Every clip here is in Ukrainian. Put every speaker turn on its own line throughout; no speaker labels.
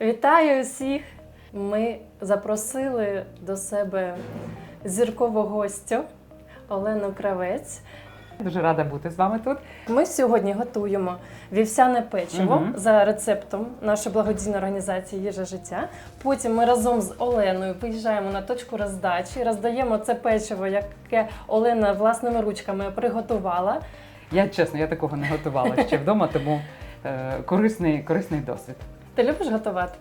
Вітаю усіх! Ми запросили до себе зіркову гостю Олену Кравець.
Дуже рада бути з вами тут.
Ми сьогодні готуємо вівсяне печиво
Мгм.
за рецептом нашої благодійної організації Їжа життя. Потім ми разом з Оленою виїжджаємо на точку роздачі, роздаємо це печиво, яке Олена власними ручками приготувала.
Я чесно, я такого не готувала ще вдома, тому е, корисний, корисний досвід.
Ти любиш готувати?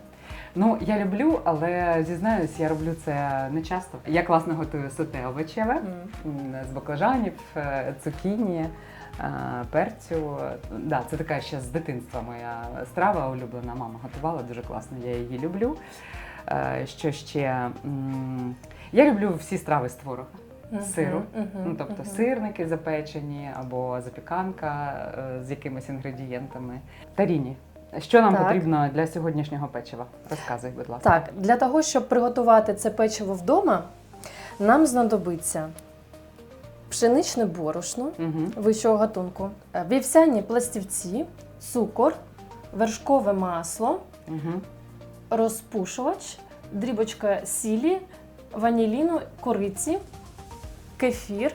Ну, я люблю, але зізнаюсь, я роблю це не часто. Я класно готую соте овочеве
м,
з баклажанів, е, цукіні, е, перцю. Да, це така ще з дитинства моя страва улюблена. Мама готувала дуже класно, я її люблю. Е, Що ще? Я люблю всі страви з творога. Сиру. Ну, тобто сирники запечені або запіканка з якимись інгредієнтами. Таріні. Що нам
Так.
потрібно для сьогоднішнього печива? Розказуй, будь ласка.
Так, для того, щоб приготувати це печиво вдома, нам знадобиться пшеничне борошно
Угу.
вищого гатунку, е, вівсяні пластівці, цукор, вершкове масло,
Угу.
розпушувач, дрібочка сілі, ваніліну, кориці, кефір,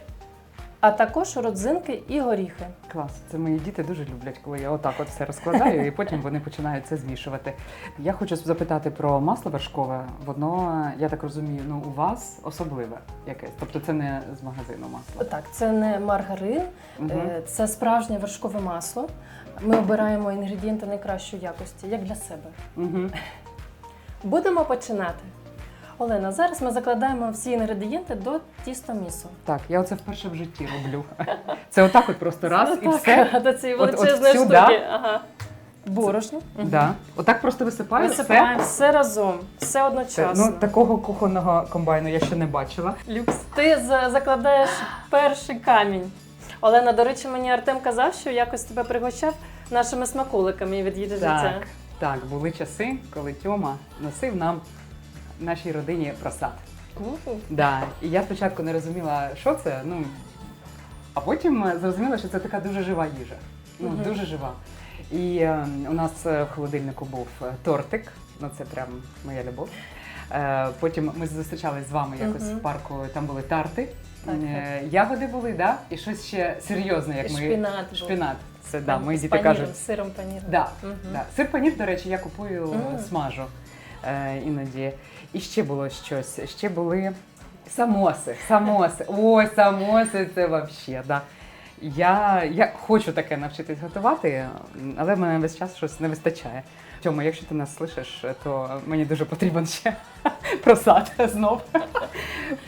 а також родзинки і горіхи.
Клас. Це мої діти дуже люблять, коли я отак от все розкладаю, і потім вони починають це змішувати. Я хочу запитати про масло вершкове. Воно, я так розумію, ну у вас особливе якесь. Тобто це не з магазину масло.
Так, це не маргарин,
Угу.
це справжнє вершкове масло. Ми обираємо інгредієнти найкращої якості, як для себе.
Угу.
Будемо починати. Олена, зараз ми закладаємо всі інгредієнти до тістомісу.
Так, я оце вперше в житті роблю. Це отак, от просто раз і все.
До цієї величезної штуки. Ага. Борошно.
Да. Отак просто висипаю.
Висипаємо все разом, все одночасно.
ну, такого кухонного комбайну я ще не бачила.
Люкс. Ти закладаєш перший камінь. Олена, до речі, мені Артем казав, що якось тебе пригощав нашими смаколиками від їжі життя.
Так, так, були часи, коли Тьома носив нам нашій родині просад.
Уху.
Да. І я спочатку не розуміла, що це. Ну, а потім е, зрозуміла, що це така дуже жива їжа. Ну,
Мгм.
дуже жива. І е, у нас е, в холодильнику був е, тортик, ну це прям моя любов. Е, потім ми зустрічались з вами якось
Мгм.
в парку, там були тарти.
Так,
Е, Ягоди були, да? і щось ще серйозне, як ми.
шпинат був.
Шпинат. Це да, мої діти
паніром,
кажуть.
сиром паніром.
Да,
Мгм.
да. Сир панір, до речі, я купую,
Мгм.
смажу іноді. І ще було щось. Ще були самоси. Самоси. Ой, самоси це взагалі, да. Я, я хочу таке навчитись готувати, але в мене весь час щось не вистачає. Тьома, якщо ти нас слышиш, то мені дуже потрібен ще просад знов.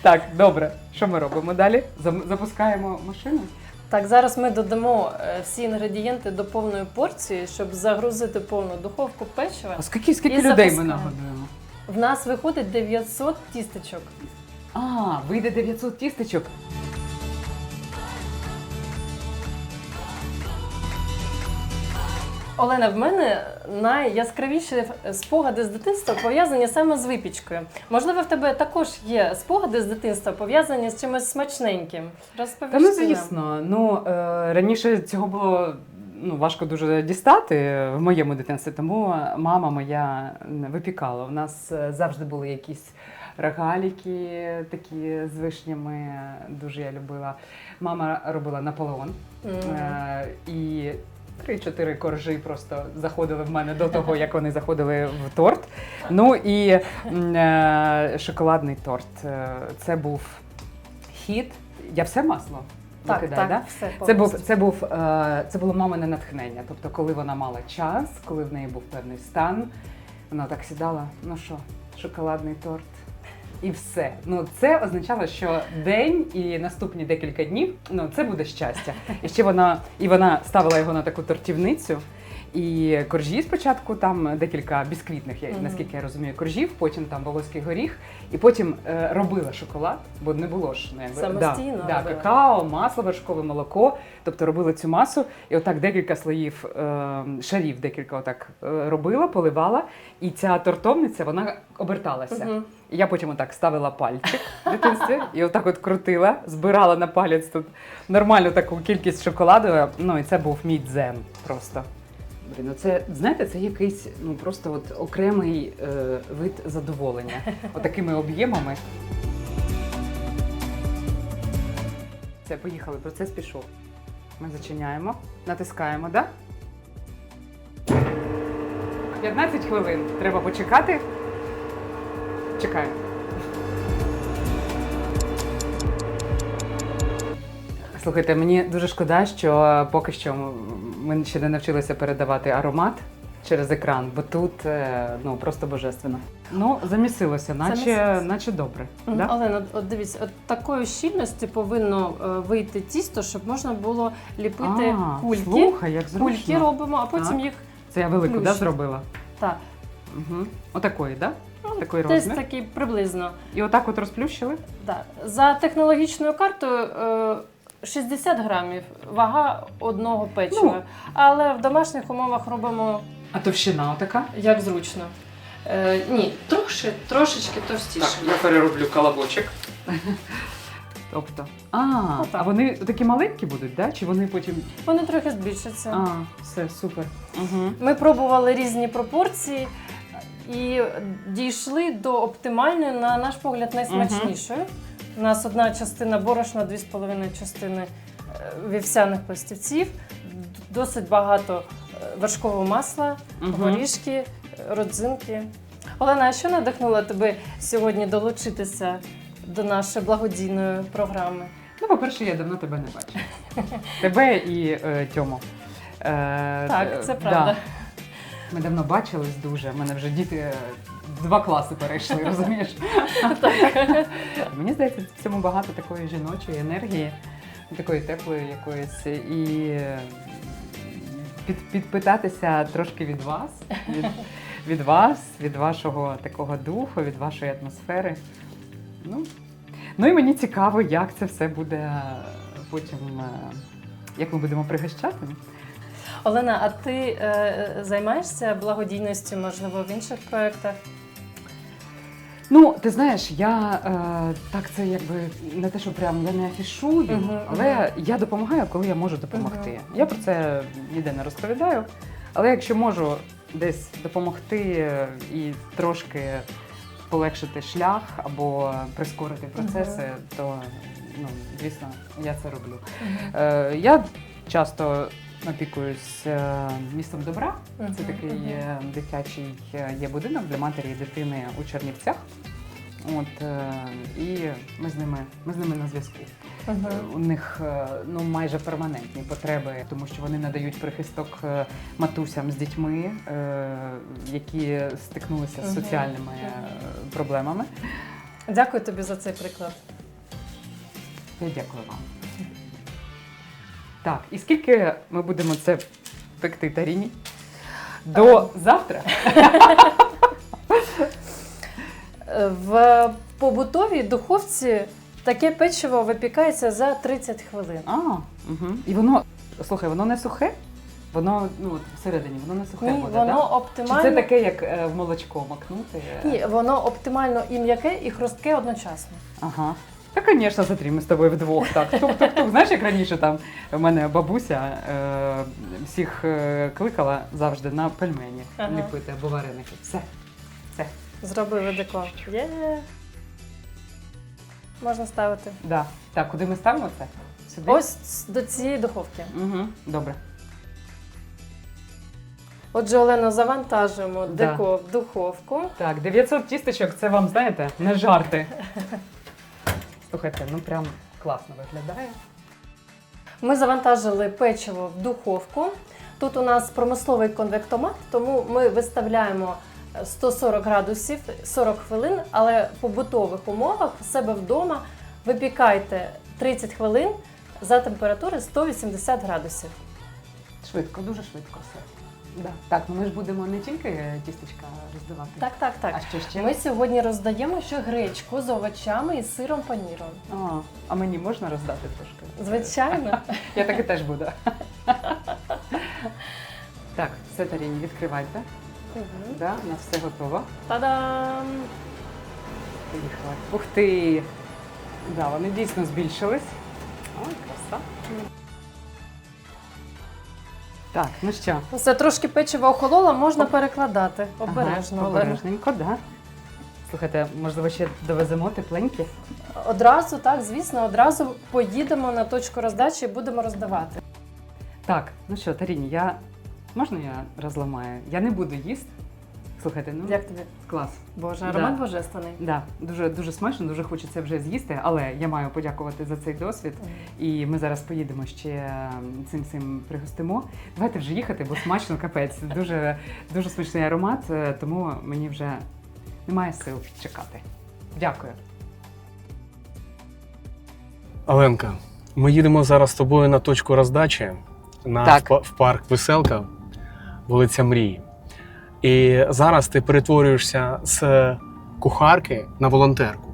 Так, добре. Що ми робимо далі? Запускаємо машину.
Так, зараз ми додамо е, всі інгредієнти до повної порції, щоб загрузити повну духовку печива.
А скільки, скільки
І
людей ми
запускаємо.
нагодуємо?
В нас виходить 900 тістечок.
А, вийде 900 тістечок.
Олена, в мене найяскравіші спогади з дитинства пов'язані саме з випічкою. Можливо, в тебе також є спогади з дитинства пов'язані з чимось смачненьким. Розповісти
Та ну звісно. Ну е, раніше цього було ну, важко дуже дістати в моєму дитинстві, тому мама моя випікала. У нас е, завжди були якісь рогаліки такі з вишнями. Дуже я любила. Мама робила Наполеон.
Мгм.
Е, і три-чотири коржі просто заходили в мене до того, як вони заходили в торт. Ну і е, шоколадний торт. Е, Це був хід. Я все масло
Так,
викидаю,
так,
да?
все
Це був
повністю.
це був е, це було мамине натхнення. Тобто, коли вона мала час, коли в неї був певний стан, вона так сідала. Ну що, шоколадний торт. І все. Ну це означало, що день і наступні декілька днів ну це буде щастя. І ще вона і вона ставила його на таку тортівницю. І коржі спочатку там декілька бісквітних, я- наскільки я розумію, коржів, потім там волоський горіх, і потім е, робила шоколад, бо не було ж ну, якби,
Самостійно
да, да,
робила.
какао, масло, вершкове молоко. Тобто робила цю масу, і отак декілька слоїв е, шарів, декілька отак е, робила, поливала, і ця тортовниця вона оберталася.
Мгм.
І я потім отак ставила пальчик в дитинстві і отак от крутила, збирала на палець тут нормальну таку кількість шоколаду. Ну і це був мій дзен просто. Блін, ну це знаєте, це якийсь ну просто от окремий е, вид задоволення. Отакими об'ємами. Все, поїхали, процес пішов. Ми зачиняємо, натискаємо, так? Да? 15 хвилин. Треба почекати. Чекаємо. Слухайте, мені дуже шкода, що поки що ми ще не навчилися передавати аромат через екран, бо тут е, ну просто божественно. Ну, замісилося, наче,
Замісилося.
наче добре.
Мгм.
Да?
Олена, от- дивіться, от такої щільності повинно е, вийти тісто, щоб можна було ліпити
А,
кульки.
Слухай, як зручно.
Кульки робимо, а потім
Так.
їх
Це я велику, да, зробила?
так.
Угу. Отакої, да?
Ну,
Такий
Десь
розмір.
такий приблизно.
І отак от розплющили?
Да. За технологічною картою е, 60 грамів вага одного печива.
Ну.
Але в домашніх умовах робимо
А товщина отака?
як зручно. Е, ні, трошки, трошечки товстіше.
я перероблю колобочок. Тобто. А,
Отак.
а вони такі маленькі будуть, да? Чи вони потім.
Вони трохи збільшаться.
А, все, супер. Угу.
Ми пробували різні пропорції і дійшли до оптимальної, на наш погляд, найсмачнішої. У нас одна частина борошна, дві з половиною частини е, вівсяних пластівців, досить багато е, вершкового масла, горішки, е, родзинки. Олена, а що надихнуло тебе сьогодні долучитися до нашої благодійної програми?
Ну, по-перше, я давно тебе не бачила. Тебе і е, Тьому. Е,
Так, це
да.
правда.
Ми давно бачились дуже. У мене вже діти два класи перейшли, розумієш? Мені здається, в цьому багато такої жіночої енергії, такої теплої якоїсь. І під, підпитатися трошки від вас, від, від вас, від вашого такого духу, від вашої атмосфери. Ну, ну і мені цікаво, як це все буде потім, е, як ми будемо пригощати.
Олена, а ти е, займаєшся благодійністю, можливо, в інших проєктах?
Ну, ти знаєш, я е, так це якби не те, що прям я не афішую,
Мгм,
але я допомагаю, коли я можу допомогти. Я про це ніде не розповідаю. Але якщо можу десь допомогти е, і трошки полегшити шлях або прискорити процеси, то ну, звісно, я це роблю. Е, я часто опікуюсь е, містом добра. Це такий е, дитячий е, є будинок для матері і дитини у Чернівцях. От і ми з ними ми з ними на зв'язку. Е, У них ну майже перманентні потреби, тому що вони надають прихисток матусям з дітьми, які стикнулися з соціальними проблемами.
Дякую тобі за цей приклад.
Я дякую вам. Так, і скільки ми будемо це пекти Таріні? До завтра?
Е, В побутовій духовці таке печиво випікається за 30 хвилин.
А, угу. І воно, слухай, воно не сухе? Воно ну, от всередині, воно не сухе
Ні,
буде,
воно
так? Чи це таке, як е, в молочко макнути?
Ні, воно оптимально і м'яке, і хрустке одночасно.
Ага. Та, звісно, смотри, ми з тобою вдвох. Так, тук-тук-тук. Знаєш, як раніше там у мене бабуся е, всіх е, кликала завжди на пельмені
Ага.
ліпити або вареники. Все. Все.
Зробили декор. Є. Можна ставити.
Да. Так, куди ми ставимо це? Сюди?
Ось до цієї духовки.
Угу. Добре.
Отже, Олено, завантажуємо
Да.
деко в духовку.
Так, 900 тістечок, це вам, знаєте, не жарти. Слухайте, ну прям класно виглядає.
Ми завантажили печиво в духовку. Тут у нас промисловий конвектомат, тому ми виставляємо 140 градусів 40 хвилин, але в побутових умовах в себе вдома випікайте 30 хвилин за температури 180 градусів.
Швидко, дуже швидко все. Да. Так, ну ми ж будемо не тільки тістечка роздавати.
Так, так, так.
А що ще?
Ми сьогодні роздаємо ще гречку з овочами і сиром паніром.
А, а мені можна роздати трошки?
Звичайно.
Я таки теж буду. Так, все, Таріні, відкривайте.
Мгм.
Да, у нас все готово.
Та-дам!
Поїхали. Ух ти! Да, вони дійсно збільшились. Ой, краса. Так, ну що?
Все трошки печиво охололо, можна перекладати. Обережно,
Ага,
Олена.
обережненько, да. Слухайте, можливо, ще довеземо тепленькі?
Одразу, так, звісно, одразу поїдемо на точку роздачі і будемо роздавати.
Так, ну що, Таріні, я. Можна я розламаю? Я не буду їсти. Слухайте, ну
Як тобі?
клас.
Боже, аромат
Да.
божественний.
Да, дуже дуже смачно, дуже хочеться вже з'їсти, але я маю подякувати за цей досвід. І ми зараз поїдемо ще цим цим пригостимо. Давайте вже їхати, бо смачно капець. Дуже дуже смачний аромат, е, тому мені вже немає сил чекати. Дякую.
Оленка, ми їдемо зараз з тобою на точку роздачі на
Так.
в парк Веселка, вулиця Мрії. І зараз ти перетворюєшся з кухарки на волонтерку.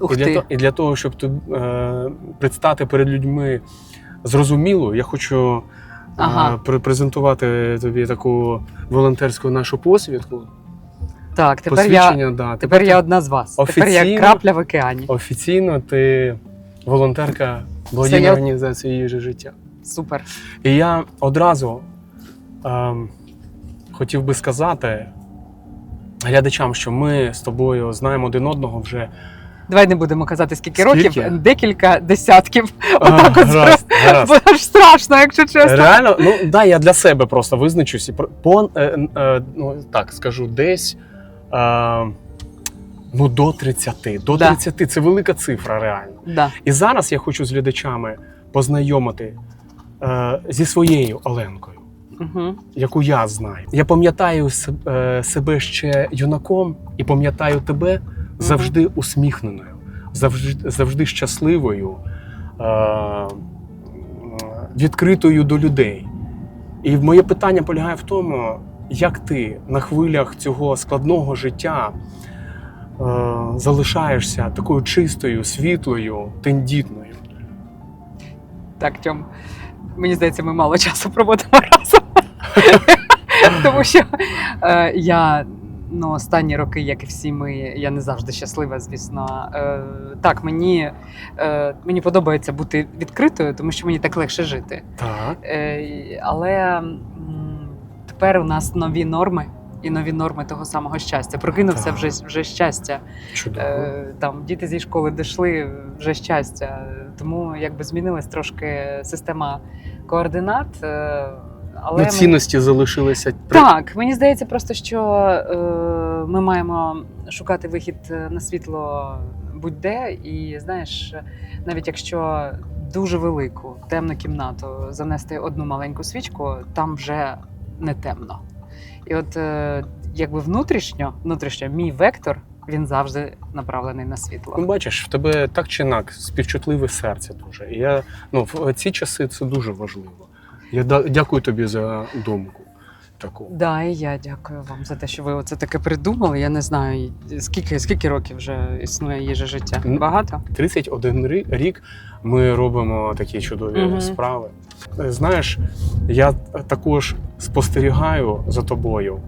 Ух
і, для
ти.
то- і для того, щоб ти, е, предстати перед людьми зрозуміло, я хочу
Ага.
е, пре- презентувати тобі таку волонтерську нашу посвідку.
Так, тепер я,
да.
тепер я одна з вас. Тепер я крапля в океані.
Офіційно ти волонтерка благодійної
я-
організації їжі життя.
Супер.
І я одразу ем, хотів би сказати глядачам, що ми з тобою знаємо один одного вже
Давай не будемо казати, скільки,
Скільки?
років, декілька десятків.
А,
Отак от
гаразд, гаразд.
Бо аж страшно, якщо чесно.
Реально, ну да, я для себе просто визначусь і по е, е, ну так скажу, десь е, ну до 30. До
Да.
30 це велика цифра, реально.
Да.
І зараз я хочу з глядачами познайомити е, зі своєю Оленкою.
Угу.
яку я знаю. Я пам'ятаю е, себе ще юнаком і пам'ятаю тебе завжди усміхненою, завжди, завжди щасливою, е, відкритою до людей. І моє питання полягає в тому, як ти на хвилях цього складного життя е, залишаєшся такою чистою, світлою, тендітною.
Так, Тьом, мені здається, ми мало часу проводимо разом. Тому що е, я ну, останні роки, як і всі ми, я не завжди щаслива, звісно. Е, так, мені, е, мені подобається бути відкритою, тому що мені так легше жити.
Так.
Е, але м, тепер у нас нові норми. І нові норми того самого щастя. Прокинувся
Так.
вже, вже щастя.
Чудово.
Е, там діти зі школи дійшли вже щастя. Тому якби змінилась трошки система координат. е, Але
ну, цінності залишилися
так, мені здається, просто що е, ми маємо шукати вихід на світло будь-де, і знаєш, навіть якщо дуже велику темну кімнату занести одну маленьку свічку, там вже не темно. І от е, якби внутрішньо, внутрішньо, мій вектор він завжди направлений на світло.
Ну, бачиш, в тебе так чи інак співчутливе серце дуже. І я ну в ці часи це дуже важливо. Я дякую тобі за думку таку.
Да, і я дякую вам за те, що ви оце таке придумали. Я не знаю, скільки, скільки років вже існує їжа життя. Багато?
31 рік ми робимо такі чудові
Мгм.
справи. Знаєш, я також спостерігаю за тобою,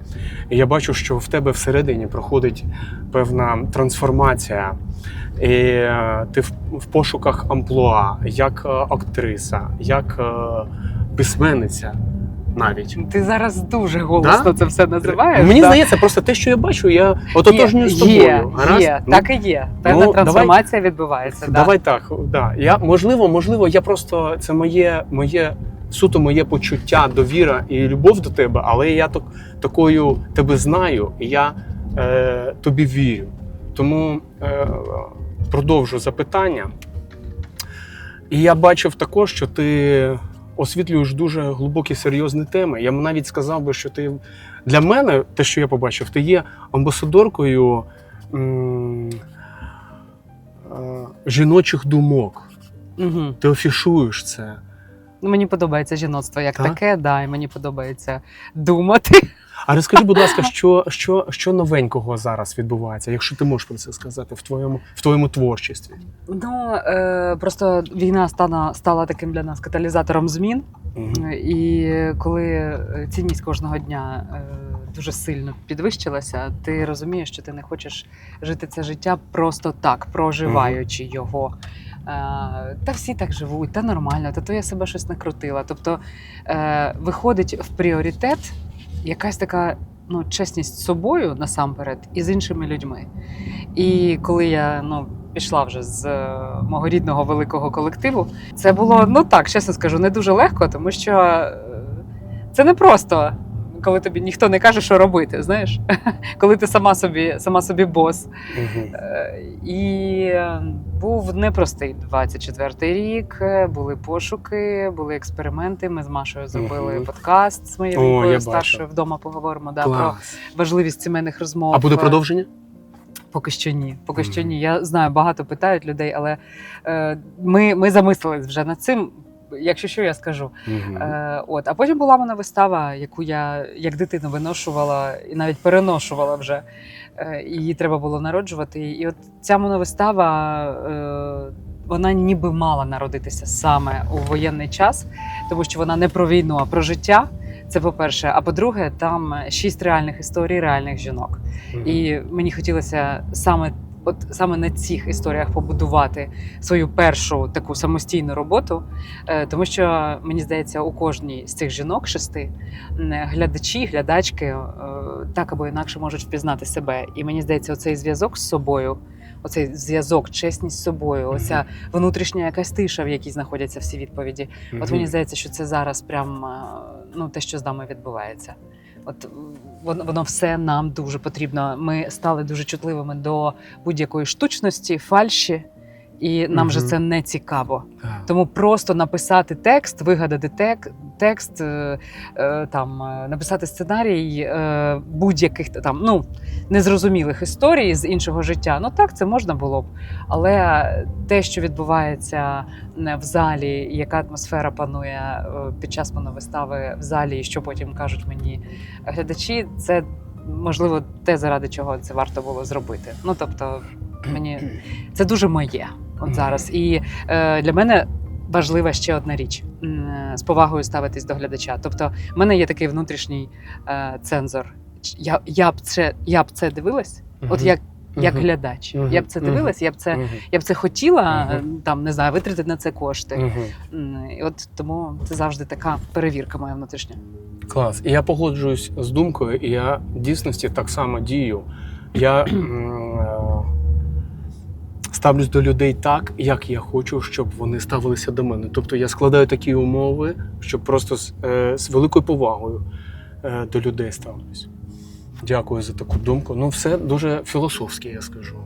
і я бачу, що в тебе всередині проходить певна трансформація. І е, ти в, в пошуках амплуа, як е, актриса, як е, письменниця навіть.
Ти зараз дуже голосно це все називаєш.
Мені
да?
здається, просто те, що я бачу, я ототожнюю з тобою.
Є,
Гаразд?
є,
Ну,
так і є. Певна
ну,
трансформація відбувається. Да.
Давай так. Да. Я можливо, можливо, я просто це моє, моє суто моє почуття, довіра і любов до тебе, але я так, такою тебе знаю, і я е, тобі вірю. Тому е, продовжу запитання. І я бачив також, що ти освітлюєш дуже глибокі серйозні теми. Я б навіть сказав би, що ти для мене, те, що я побачив, ти є амбасадоркою м, е, жіночих думок.
Угу.
Ти афішуєш це.
Ну, мені подобається жіноцтво як
Так?
таке, да, і мені подобається думати.
А розкажи, будь ласка, що, що, що новенького зараз відбувається, якщо ти можеш про це сказати в твоєму, в твоєму творчестві?
Ну е, просто війна стала, стала таким для нас каталізатором змін.
Мгм.
І коли е, цінність кожного дня е, дуже сильно підвищилася, ти розумієш, що ти не хочеш жити це життя просто так, проживаючи його. та всі так живуть, та нормально, та то я себе щось накрутила. Тобто е, виходить в пріоритет якась така ну, чесність з собою насамперед і з іншими людьми. І коли я ну, пішла вже з е, мого рідного великого колективу, це було, ну так, чесно скажу, не дуже легко, тому що е, це не просто. Коли тобі ніхто не каже, що робити, знаєш, коли ти сама собі, сама собі бос. Е, І е, був непростий 24-й рік. е, Були пошуки, були експерименти. Ми з Машою зробили подкаст з моєю
О,
старшою. Вдома поговоримо да, про важливість сімейних розмов.
А буде продовження?
Поки що ні. Поки що ні. Я знаю, багато питають людей, але е, ми, ми замислились вже над цим. Якщо що, я скажу. Е, от, а потім була мене вистава, яку я як дитину виношувала і навіть переношувала вже. Е, її треба було народжувати. І от ця моновистава, е, вона ніби мала народитися саме у воєнний час, тому що вона не про війну, а про життя. Це по-перше. А по-друге, там шість реальних історій реальних жінок.
Мгм.
І мені хотілося саме. От саме на цих історіях побудувати свою першу таку самостійну роботу, Е, тому що мені здається, у кожній з цих жінок шести глядачі, глядачки е, так або інакше можуть впізнати себе. І мені здається, оцей зв'язок з собою, оцей зв'язок, чесність з собою, оця внутрішня якась тиша, в якій знаходяться всі відповіді. От мені здається, що це зараз прям е, ну, те, що з нами відбувається. От воно, воно все нам дуже потрібно. Ми стали дуже чутливими до будь-якої штучності, фальші, і нам же це не цікаво.
Так.
Тому просто написати текст, вигадати тек, текст, е, е, там е, написати сценарій будь-яких там ну незрозумілих історій з іншого життя. Ну так це можна було б. Але те, що відбувається в залі, яка атмосфера панує під час моновистави в залі, і що потім кажуть мені глядачі, це можливо те, заради чого це варто було зробити. Ну тобто, мені це дуже моє от зараз. І е, для мене важлива ще одна річ з повагою ставитись до глядача. Тобто, в мене є такий внутрішній е, цензор. Я, я, б це, я б це дивилась, от
Мгм.
як, як
Мгм.
глядач.
Мгм.
Я б це дивилась, я б це,
Мгм.
я б це хотіла е, там, не знаю, витратити на це кошти. І от тому це завжди така перевірка моя внутрішня.
Клас. І я погоджуюсь з думкою, і я в дійсності так само дію. Я ставлюсь до людей так, як я хочу, щоб вони ставилися до мене. Тобто я складаю такі умови, щоб просто з, е, з великою повагою е, до людей ставлюсь. Дякую за таку думку. Ну, все дуже філософське, я скажу.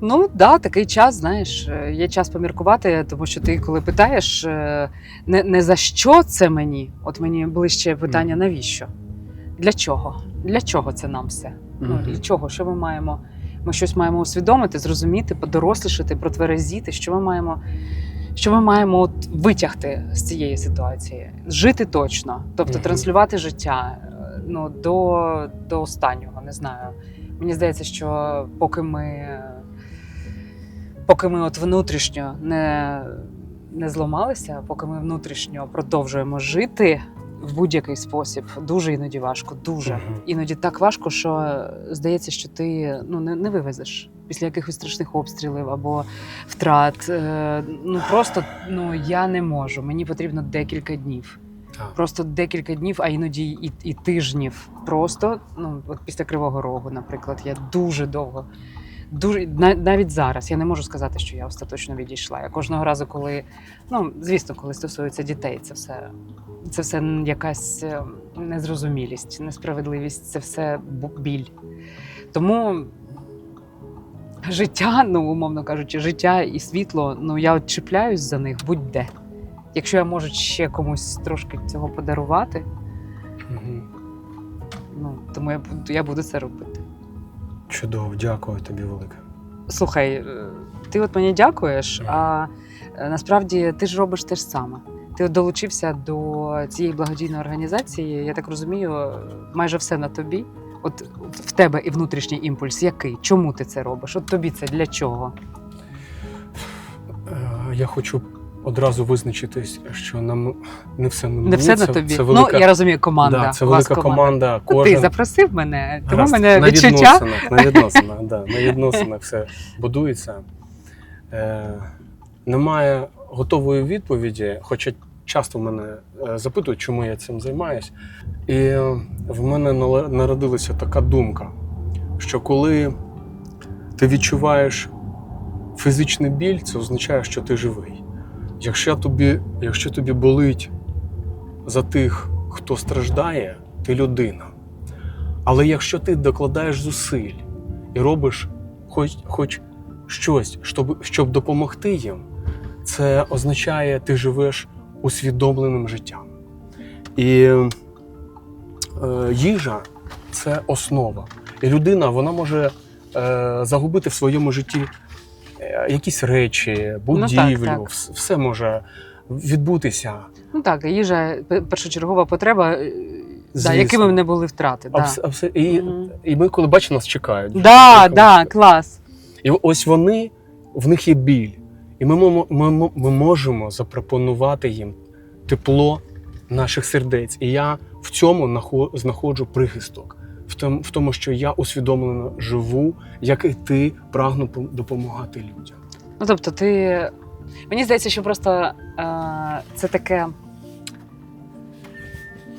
Ну да, такий час, знаєш, е, є час поміркувати, тому що ти, коли питаєш, е, не, не за що це мені, от мені ближче питання, навіщо? Для чого? Для чого це нам все? Ну, для чого? Що ми маємо? Ми щось маємо усвідомити, зрозуміти, подорослішати, протверезіти, що ми маємо. Що ми маємо от витягти з цієї ситуації? Жити точно, тобто транслювати життя е, ну, до, до останнього, не знаю. Мені здається, що поки ми, поки ми от внутрішньо не, не зламалися, поки ми внутрішньо продовжуємо жити в будь-який спосіб, дуже іноді важко, дуже.
Мгм.
Іноді так важко, що здається, що ти ну, не, не вивезеш після якихось страшних обстрілів або втрат. Е, ну просто ну, я не можу. Мені потрібно декілька днів.
Так.
Просто декілька днів, а іноді і, і тижнів. Просто ну от після Кривого Рогу, наприклад, я дуже довго. Дуже навіть зараз я не можу сказати, що я остаточно відійшла. Я кожного разу, коли ну звісно, коли стосується дітей, це все це все якась е, незрозумілість, несправедливість, це все біль. Тому життя, ну умовно кажучи, життя і світло, ну я от чіпляюсь за них будь-де. Якщо я можу ще комусь трошки цього подарувати,
Мгм.
ну тому я я буду це робити.
Чудово, дякую тобі велике.
Слухай, е, ти от мені дякуєш, а е, насправді ти ж робиш те ж саме. Ти от долучився до цієї благодійної організації. Я так розумію, майже все на тобі. От в тебе і внутрішній імпульс, який? Чому ти це робиш? От тобі це для чого?
Е, Я хочу одразу визначитись, що нам не все на
Не все
це,
на тобі.
Це велика,
Ну я розумію, команда.
да, це велика команда.
Та
Кожен
Ти запросив мене, тому
Гаразд,
мене
на
відчуття.
відносинах, на відносинах, да, на відносинах все будується. Е, немає готової відповіді, хоча часто мене е, запитують, чому я цим займаюсь. І в мене народилася така думка, що коли ти відчуваєш фізичний біль, це означає, що ти живий. Якщо тобі, якщо тобі болить за тих, хто страждає, ти людина. Але якщо ти докладаєш зусиль і робиш хоч, хоч щось, щоб, щоб допомогти їм, це означає, ти живеш усвідомленим життям. І е, їжа це основа. І людина вона може е, загубити в своєму житті якісь речі,
Ну, так,
будівлю,
так.
все може відбутися.
Ну так, їжа першочергова потреба, е, да, якими б не були втрати. Да.
все, а все, і,
Мгм.
і ми, коли бачимо, нас чекають.
Да, да, клас.
І ось вони, в них є біль. І ми, ми, ми, ми можемо запропонувати їм тепло наших сердець. І я в цьому нахо- знаходжу прихисток. В тому, що я усвідомлено живу, як і ти прагну допомагати людям.
Ну тобто, ти. Мені здається, що просто е, це таке.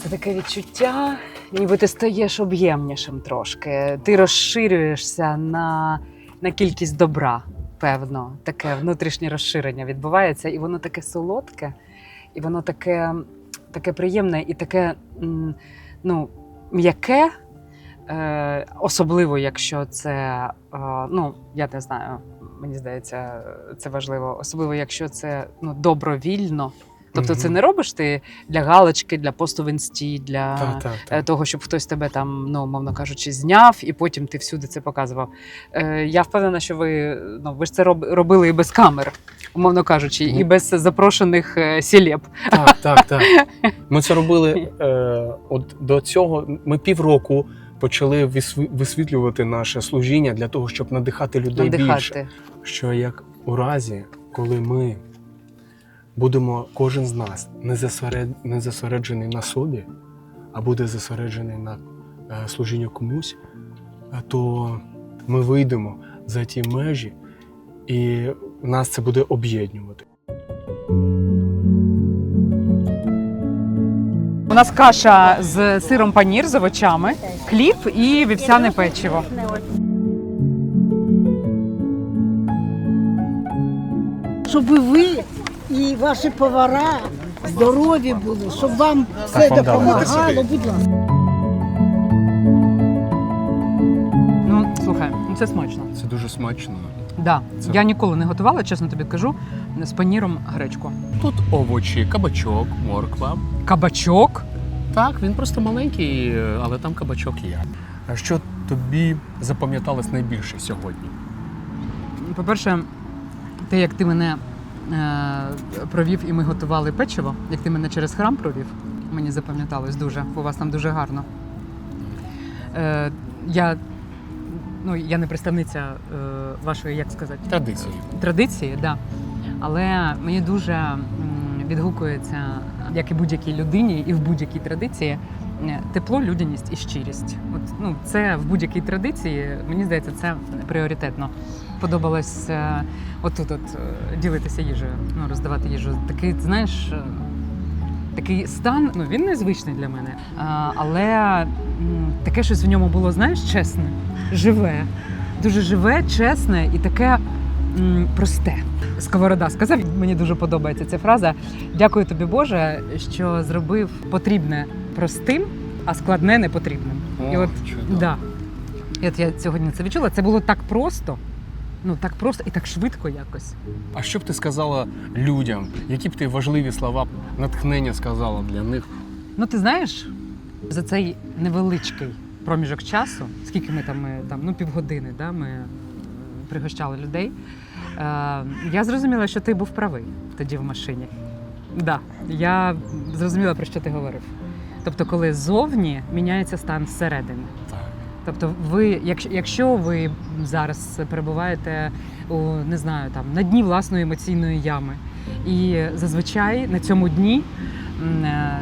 Це таке відчуття, ніби ти стаєш об'ємнішим трошки. Ти розширюєшся на, на кількість добра, певно. Таке внутрішнє розширення відбувається, і воно таке солодке, і воно таке, таке приємне і таке ну, м'яке. Е, особливо, якщо це, е, ну я не знаю, мені здається, це важливо, особливо, якщо це ну, добровільно. Тобто, це не робиш ти для галочки, для посту в інсті, для
Так, так,
е,
так.
того, щоб хтось тебе там, ну мовно кажучи, зняв, і потім ти всюди це показував. Е, я впевнена, що ви ну ви ж це роб, робили і без камер, умовно кажучи, і без запрошених е, сілеп.
Так, так, так. Ми це робили е, от до цього. Ми півроку почали висвітлювати наше служіння для того, щоб надихати людей більше. що як у разі, коли ми будемо, кожен з нас не, засеред, не зосереджений на собі, а буде зосереджений на е, служінню комусь, е, то ми вийдемо за ті межі, і нас це буде об'єднувати.
У нас каша з сиром панір з овочами, хліб і вівсяне печиво.
щоб ви і ваші повара здорові були, щоб вам все допомагало, будь ласка.
Ну слухай, ну це смачно.
Це дуже смачно.
Да.
Це-
Я ніколи не готувала, чесно тобі кажу, з паніром гречку.
Тут овочі, кабачок, морква.
Кабачок.
Так, він просто маленький, але там кабачок є. А що тобі запам'яталось найбільше сьогодні?
По-перше, те, як ти мене е, провів і ми готували печиво, як ти мене через храм провів, мені запам'яталось дуже. бо У вас там дуже гарно. Е, я, ну, я не представниця е, вашої, як сказати,
Традиції.
традиції, да. але мені дуже м, відгукується, як і будь-якій людині, і в будь-якій традиції. е, Тепло, людяність і щирість. От ну це в будь-якій традиції. Мені здається, це пріоритетно. Подобалось е, отут, от е, ділитися їжею, ну роздавати їжу. Такий, знаєш, такий стан. Ну він незвичний для мене, але таке щось в ньому було, знаєш, чесне, живе, дуже живе, чесне і таке просте. Сковорода сказав, мені дуже подобається ця фраза. Дякую тобі, Боже, що зробив потрібне простим, а складне непотрібним. І от
чудово.
да. І от я сьогодні це відчула. Це було так просто. Ну так просто і так швидко якось.
А що б ти сказала людям? Які б ти важливі слова натхнення сказала для них?
Ну, ти знаєш, за цей невеличкий проміжок часу, скільки ми там, ми, там ну, півгодини, да, ми е, пригощали людей. Е, я зрозуміла, що ти був правий тоді в машині. Да, я зрозуміла, про що ти говорив. Тобто, коли зовні міняється стан зсередини.
Так.
Тобто, ви, якщо, якщо ви зараз перебуваєте у не знаю, там на дні власної емоційної ями, і зазвичай на цьому дні е,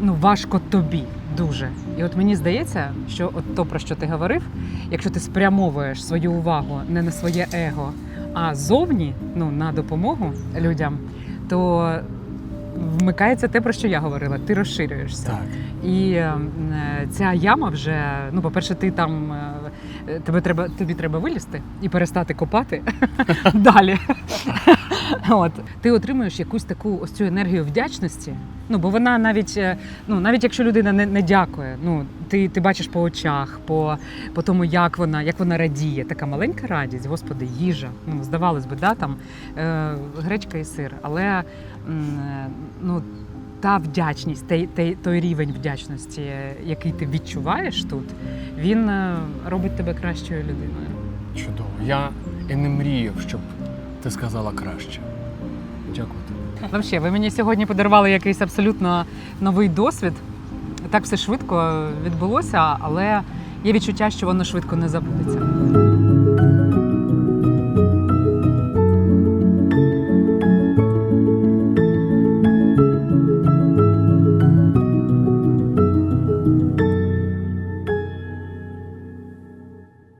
ну, важко тобі дуже. І от мені здається, що от то, про що ти говорив, якщо ти спрямовуєш свою увагу не на своє его, А зовні, ну на допомогу людям, то вмикається те, про що я говорила. Ти розширюєшся.
Так.
І е, ця яма вже, ну, по-перше, ти там е, тебе треба, тобі треба вилізти і перестати копати далі. От ти отримуєш якусь таку ось цю енергію вдячності. Ну, бо вона навіть, е, ну, навіть якщо людина не, не дякує, ну ти, ти бачиш по очах, по, по тому, як вона, як вона радіє. Така маленька радість, господи, їжа. Ну, здавалось би, да, там е, гречка і сир. Але е, ну, та вдячність, той, той, той рівень вдячності, який ти відчуваєш тут, він е, робить тебе кращою людиною.
Чудово. Я і не мріяв, щоб ти сказала краще. Дякую тобі.
Взагалі, ви мені сьогодні подарували якийсь абсолютно новий досвід. Так все швидко відбулося, але є відчуття, що воно швидко не забудеться.